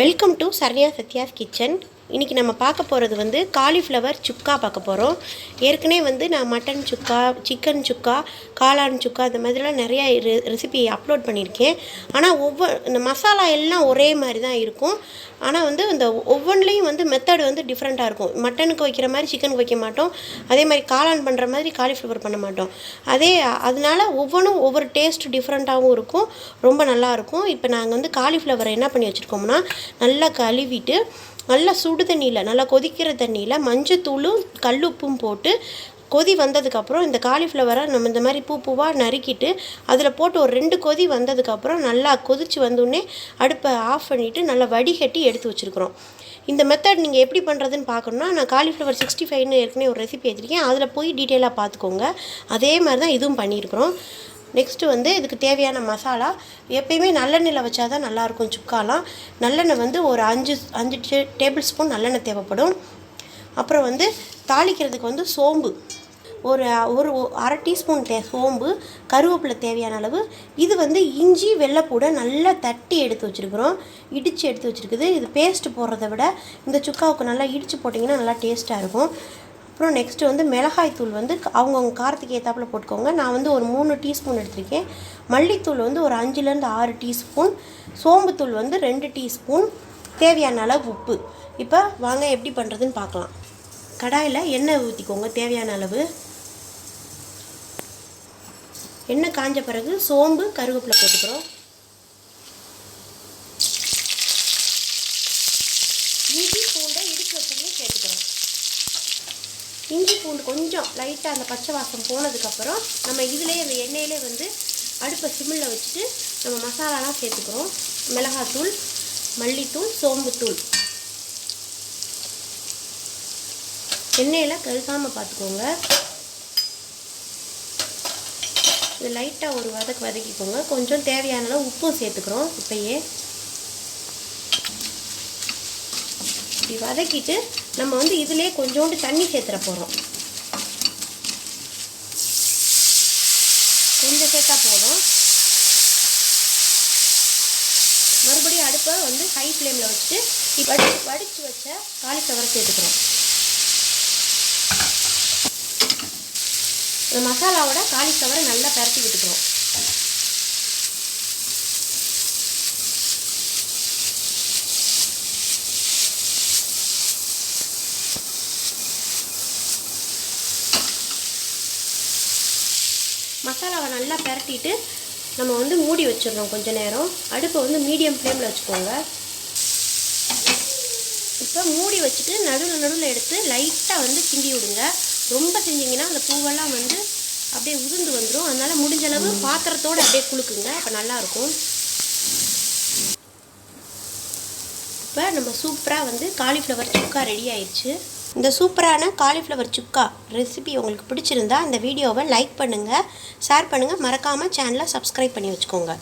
Welcome to Saranya Sathya's kitchen. இன்றைக்கி நம்ம பார்க்க போகிறது வந்து காலிஃப்ளவர் சுக்கா பார்க்க போகிறோம் ஏற்கனவே வந்து நான் மட்டன் சுக்கா சிக்கன் சுக்கா காளான் சுக்கா இந்த மாதிரிலாம் நிறையா ரெசிபி அப்லோட் பண்ணியிருக்கேன். ஆனால் ஒவ்வொரு இந்த மசாலா எல்லாம் ஒரே மாதிரி தான் இருக்கும். ஆனால் வந்து இந்த ஒவ்வொன்றிலையும் வந்து மெத்தடு வந்து டிஃப்ரெண்ட்டாக இருக்கும். மட்டனுக்கு வைக்கிற மாதிரி சிக்கனுக்கு வைக்க மாட்டோம். அதே மாதிரி காளான் பண்ணுற மாதிரி காலிஃப்ளவர் பண்ண மாட்டோம். அதே அதனால ஒவ்வொன்றும் ஒவ்வொரு டேஸ்ட் டிஃப்ரெண்ட்டாகவும் இருக்கும். ரொம்ப நல்லா இருக்கும். இப்போ நாங்கள் வந்து காலிஃப்ளவரை என்ன பண்ணி வச்சுருக்கோம்னா நல்லா கழுவிட்டு நல்லா சுடு தண்ணியில் நல்லா கொதிக்கிற தண்ணியில் மஞ்சத்தூளும் கல்லுப்பும் போட்டு கொதி வந்ததுக்கப்புறம் இந்த காலிஃப்ளவரை நம்ம இந்த மாதிரி பூ பூவாக நறுக்கிட்டு அதில் போட்டு ஒரு ரெண்டு கொதி வந்ததுக்கப்புறம் நல்லா கொதித்து வந்தோடனே அடுப்பை ஆஃப் பண்ணிவிட்டு நல்லா வடிகட்டி எடுத்து வச்சுருக்குறோம். இந்த மெத்தட் நீங்கள் எப்படி பண்ணுறதுன்னு பார்க்கணுன்னா நான் காலிஃப்ளவர் சிக்ஸ்டி ஃபைவ்னு ஏற்கனவே ஒரு ரெசிபி எழுதிருக்கேன் அதில் போய் டீட்டெயிலாக பார்த்துக்கோங்க. அதே மாதிரி தான் இதுவும் பண்ணியிருக்கிறோம். நெக்ஸ்ட்டு வந்து இதுக்கு தேவையான மசாலா எப்பயுமே நல்லெண்ணெயில் வச்சா தான் நல்லாயிருக்கும் சுக்காலாம். நல்லெண்ணெய் வந்து ஒரு அஞ்சு அஞ்சு டே டேபிள் ஸ்பூன் நல்லெண்ணெய் தேவைப்படும். அப்புறம் வந்து தாளிக்கிறதுக்கு வந்து சோம்பு. ஒரு ஒரு அரை டீஸ்பூன் தே சோம்பு கருவேப்பிலை தேவையான அளவு. இது வந்து இஞ்சி வெள்ளைப்பூடை நல்லா தட்டி எடுத்து வச்சுருக்குறோம். இடித்து எடுத்து வச்சுருக்குது. இது பேஸ்ட் போடுறத விட இந்த சுக்காவுக்கு நல்லா இடித்து போட்டிங்கன்னா நல்லா டேஸ்ட்டாக இருக்கும். அப்புறம் நெக்ஸ்ட்டு வந்து மிளகாய் தூள் வந்து அவங்கவுங்க காரத்துக்கு ஏற்றாப்புல போட்டுக்கோங்க. நான் வந்து ஒரு மூணு டீஸ்பூன் எடுத்திருக்கேன். மல்லித்தூள் வந்து ஒரு அஞ்சுலேருந்து ஆறு டீஸ்பூன் சோம்புத்தூள் வந்து ரெண்டு டீஸ்பூன் தேவையான அளவு உப்பு. இப்போ வாங்க எப்படி பண்ணுறதுன்னு பார்க்கலாம். கடாயில் எண்ணெய் ஊற்றிக்கோங்க தேவையான அளவு. எண்ணெய் காஞ்ச பிறகு சோம்பு கருவேப்பிலை போட்டுக்கிறோம். இஞ்சி பூண்டை இடிச்சு வச்சதையும் சேர்த்துக்கிறோம் இஞ்சி பூண்டு கொஞ்சம் லைட்டாக அந்த பச்சை வாசம் போனதுக்கப்புறம் நம்ம இதுலேயே அந்த எண்ணெயிலே வந்து அடுப்பை சிம்மில் வச்சுட்டு நம்ம மசாலாலாம் சேர்த்துக்கிறோம். மிளகாத்தூள் மல்லித்தூள் சோம்புத்தூள். எண்ணெயில் கருகாமல் பார்த்துக்கோங்க. இது லைட்டாக ஒரு வதக்கு வதக்கிக்கோங்க. கொஞ்சம் தேவையான அளவு உப்பும் சேர்த்துக்கிறோம் இப்போயே. இப்படி வதக்கிட்டு நம்ம வந்து இதிலே கொஞ்சோண்டு தண்ணி சேர்த்துற போகிறோம் கொஞ்சம் சேர்த்தா போதும். மறுபடியும் அடுப்பை வந்து ஹை ஃப்ளேமில் வச்சுட்டு வடி வடித்து வச்ச காலிஃப்ளவரை சேர்த்துக்கிறோம். இந்த மசாலாவோட காலிஃப்ளவரை நல்லா பரட்டி விட்டுக்கிறோம். மசாலாவை நல்லா பரட்டிட்டு நம்ம வந்து மூடி வச்சிடறோம் கொஞ்ச நேரம். அடுப்பை வந்து மீடியம் ஃப்ளேமில் வச்சுக்கோங்க. இப்போ மூடி வச்சுட்டு நடுவில் நடுவில் எடுத்து லைட்டாக வந்து கிண்டி விடுங்க. ரொம்ப செஞ்சிங்கன்னா அந்த பூவெல்லாம் வந்து அப்படியே உதிர்ந்து வந்துடும் அதனால் முடிஞ்ச அளவு பாத்திரத்தோடு அப்படியே குலுக்குங்க. அப்போ நல்லாயிருக்கும் இப்போ நம்ம சூப்பராக வந்து காலிஃப்ளவர் சுக்கா ரெடி ஆயிடுச்சு. இந்த சூப்பரான காலிஃப்ளவர் சுக்கா ரெசிபி உங்களுக்கு பிடிச்சிருந்தா இந்த வீடியோவை லைக் பண்ணுங்கள் ஷேர் பண்ணுங்கள் மறக்காமல் சேனலை சப்ஸ்கிரைப் பண்ணி வச்சுக்கோங்க.